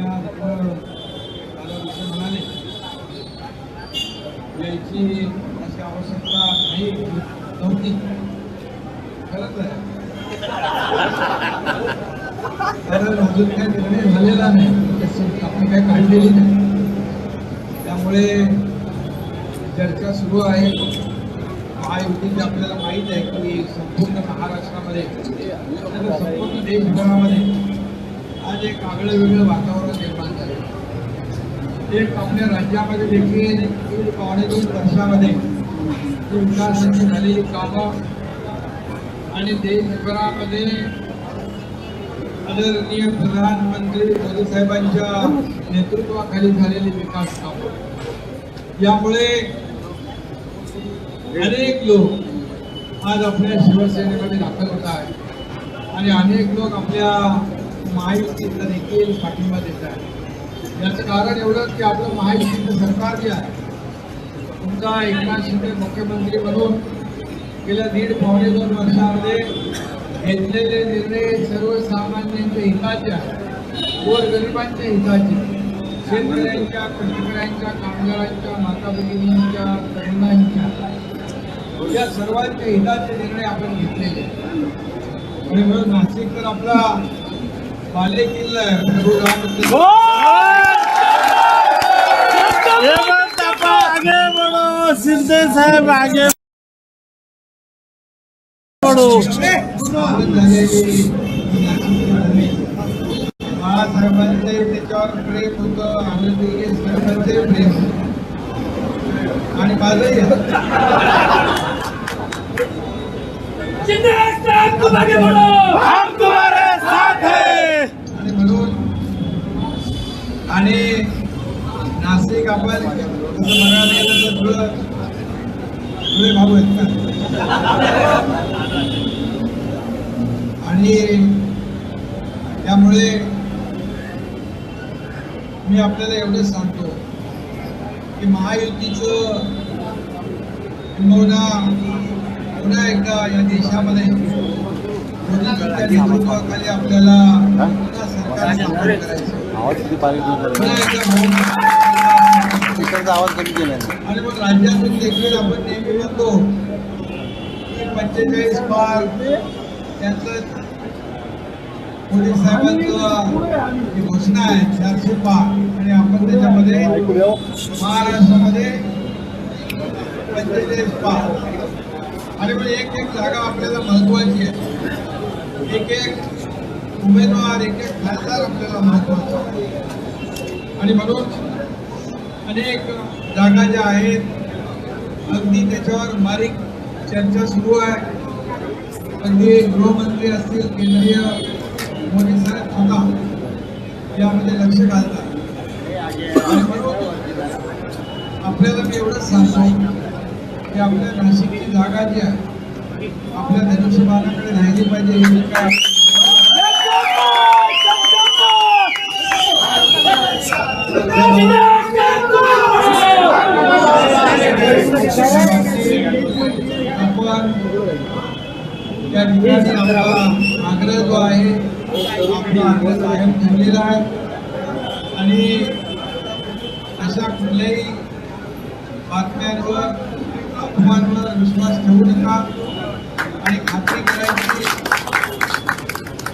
या इकडं म्हणाले यायची अशी आवश्यकता नाही नव्हती. खरंच आहे. कारण अजून काय निर्णय झालेला नाही. आपण काय काढलेली नाही. त्यामुळे चर्चा सुरू आहे. महायुतीची आपल्याला माहीत आहे की संपूर्ण महाराष्ट्रामध्ये संपूर्ण देशभरामध्ये आज एक आगळं वेगळं वातावरण निर्माण झालं. एक आपल्या राज्यामध्ये देखील पावणे दोन वर्षामध्ये विकासाची झालेली कामं आणि देशभरामध्ये आदरणीय प्रधानमंत्री मोदी साहेबांच्या नेतृत्वाखाली झालेली विकास कामं. यामुळे अनेक लोक आज आपल्या शिवसेनेमध्ये दाखल होत आहेत. आणि अनेक लोक आपल्या महायुतीचा देखील पाठिंबा देत आहे. याचं कारण एवढं की आपलं महायुतीचं सरकार जे आहे तुमचा एकनाथ शिंदे मुख्यमंत्री म्हणून गेल्या दीड पावणे दोन वर्षामध्ये घेतलेले निर्णय सर्वसामान्यांच्या हिताचे आहेत गोरगरिबांच्या हिताचे. शेतकऱ्यांच्या कष्टकऱ्यांच्या कामगारांच्या माता भगिनींच्या तरुणांच्या या सर्वांच्या हिताचे निर्णय आपण घेतलेले आणि म्हणून नाशिक तर आपला बाले किल्ला आहे प्रभू रामचंद्र हेमंत आपा आगे बढ़ो शिंदे साहेब आगे बढ़ो स्थापन झालेली नाशिकची भूमी. बाळासाहेबांचे त्याच्यावर प्रेम होतं आनंदी साहेबांचे प्रेम होतं. आणि माझंही आहे. जिंदगी तुम आगे बढ़ो हम तुम्हारे साथ हैं आणि म्हणून आणि नाशिक आपण तसं बघायला गेलं थोडं थोडे भाऊ आहेत ना. आणि त्यामुळे मी आपल्याला एवढंच सांगतो की महायुतीचं किंबहुना पुन्हा एकदा या देशामध्ये मोदी सरकारच्या नेतृत्वाखाली आपल्याला आवाज किती बारीक पुन्हा एकदा आवाज कमी केला आणि मग राज्यातून देखील आपण नेहमी म्हणतो की पंचेचाळीस पार त्यांचं मोदी साहेबांचं घोषणा आहे चारशे पार आणि आपण त्याच्यामध्ये महाराष्ट्रामध्ये पंचेचाळीस पार. आणि मग एक एक जागा आपल्याला महत्वाची आहे. एक एक उमेदवार एक एक खासदार आपल्याला महत्त्वाचा आणि म्हणून अनेक जागा ज्या आहेत अगदी त्याच्यावर बारीक चर्चा सुरू आहे. अगदी गृहमंत्री असतील केंद्रीय मोदी साहेब स्वतः यामध्ये लक्ष घालतात. आणि म्हणून आपल्याला मी एवढंच सांगतो की आपल्या नाशिकची जागा जी आहे आपल्या धनुष्यबाणाकडे राहिली पाहिजे हे मी काय आपण त्या ठिकाणी आपला आग्रह जो आहे आपला आग्रह कायम ठेवलेला आहे. आणि अशा कुठल्याही बातम्यांवर अफवांवर विश्वास ठेवू नका. आणि खात्री करायची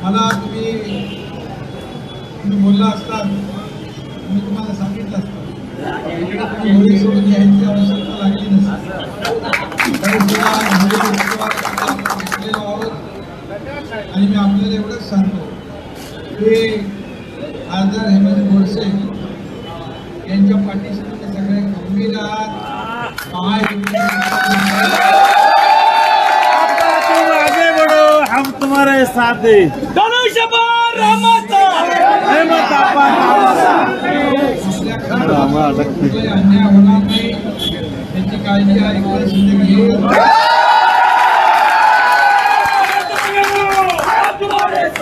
मला तुम्ही तुम्ही बोलला असता मी तुम्हाला सांगितलं असतं. इकडे तुम्ही सोडून आवश्यकता लागली नसती तरी सुद्धा होळी उत्सवात आपण बसलेलो आहोत आणि मी आपल्याला एवढंच सांगतो की खासदार हेमंत गोडसे यांच्या पाठीशी तुम्ही सगळे खंबीर आहात. महायुती साथ आपल्या अन्याय होणार नाही. त्याची काळजी ऐकलं शिंदे घेईल तुम्हारे साथ अरे नाशिक के सरकार कैसा हो नाशिक के सरकार कैसा हो ठीक है साहेब काही जागेवर काही जागेवर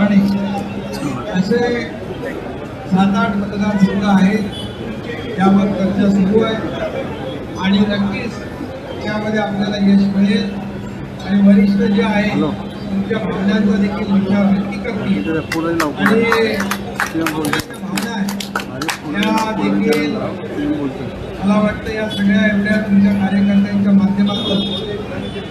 पाहिजे असे सात आठ मतदारसंघ आहेत त्यावर चर्चा सुरू आहे आणि नक्कीच त्यामध्ये आपल्याला यश मिळेल. आणि वरिष्ठ जे आहे तुमच्या भावनांचा देखील विचार नक्की करतील आणि भावना त्या देखील मला वाटतं या सगळ्या एवढ्या तुमच्या कार्यकर्त्यांच्या माध्यमातून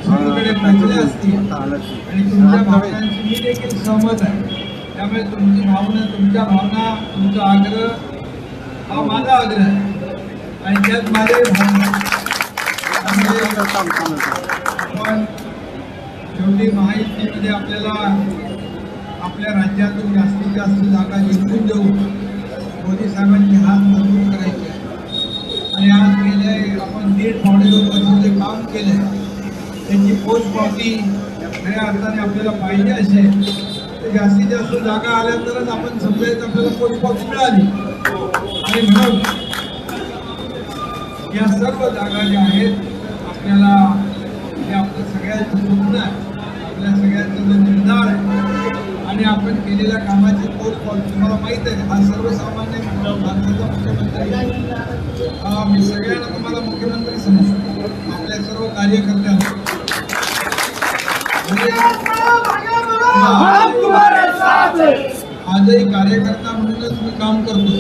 सगळीकडे पोहोचल्या असतील. आणि तुमच्या भावनांशी मी देखील सहमत आहे. त्यामुळे तुमची भावना तुमच्या भावना तुमचा आग्रह हा माझा आग्रह आहे. आणि त्यात माझे भावना. आपण शेवटी महायुतीमध्ये आपल्याला आपल्या राज्यातून जास्तीत जास्त जागा जिंकून देऊ मोदी साहेबांची हात मजबूत करायचे. आहे. आणि आज गेले आपण दीड पावणे दोन वर्ष जे काम केले त्याची पोचपावती खऱ्या अर्थाने आपल्याला पाहिजे असेल तर जास्तीत जास्त जागा आल्यानंतरच आपण समजायचं आपल्याला पोचपावती मिळाली. आणि म्हणून या सर्व जागा ज्या आहेत आपल्याला हे आपलं सगळ्यांचं स्वप्न आहे. आपल्या सगळ्यांचा जो निर्धार आहे. आणि आपण केलेल्या कामाची पोचपावती तुम्हाला माहीत आहे हा सर्वसामान्य भारताचा मुख्यमंत्री हा, मी सगळ्यांना तुम्हाला मुख्यमंत्री समजतो. आपल्या सर्व कार्यकर्त्यांना. म्हणजे आजही कार्यकर्ता म्हणूनच मी काम करतो.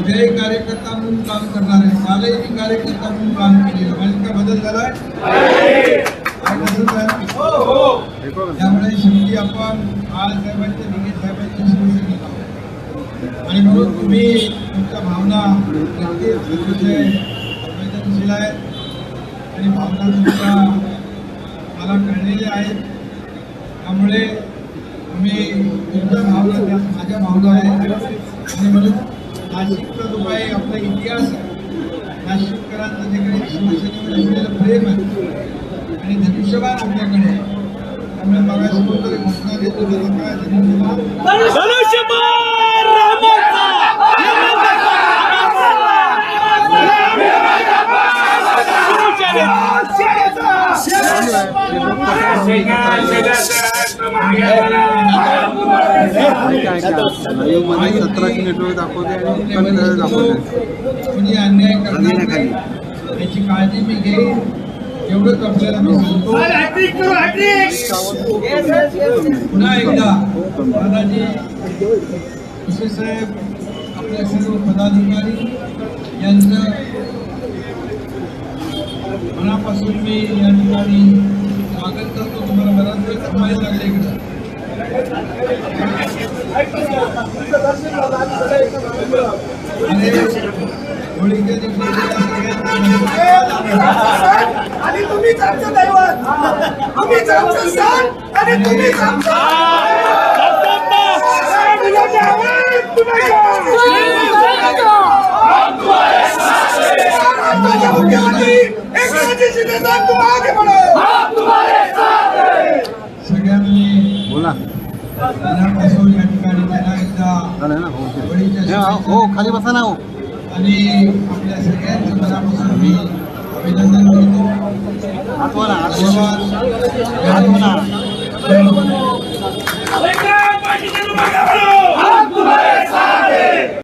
उद्याही कार्यकर्ता म्हणून काम करणार आहे. कालही मी कार्यकर्ता म्हणून काम केलेलं माझ्यात काय बदल झालाय बदल झाला? त्यामुळे शेवटी आपण बाळ साहेबांच्या दिघे साहेबांच्या शिवसैनिक आहोत. आणि म्हणून तुम्ही तुमच्या भावना संवेदनशील आहेत आणि भावना तुमच्या मला कळलेल्या आहेत. त्यामुळे तुम्ही तुमच्या भावना त्या माझ्या भावना आहेत. आणि म्हणून नाशिकचा जो काही आपला इतिहास आहे नाशिककरांचं जे काही शिवसेनेवर असलेलं प्रेम आहे आणि धनुष्यबाण आपल्याकडे आहे सतराशे नेटवर्क दाखवते आणि दाखवते म्हणजे अन्याय करणार नाही याची काळजी मी घेईन. एवढंच आपल्याला मी सांगतो. पुन्हा एकदा दादाजी विशेष साहेब आपल्या सर्व पदाधिकारी यांचं मनापासून मी या ठिकाणी स्वागत करतो. तुम्हाला बराच वेळ थांबायला लागले इकडं. आणि होळीच्या दिवशी तुम्हीच आमचं दैवत आम्हीच आमचं सण आणि तुम्हीच आमचं सगळ्यांनी बोला मनापासून या ठिकाणी एकदा हो. होळीच्या हे, हो खाली बसा ना हो आणि आपल्या सगळ्यांचं मनापासून मी Vem agora agora agora agora agora agora agora sabe!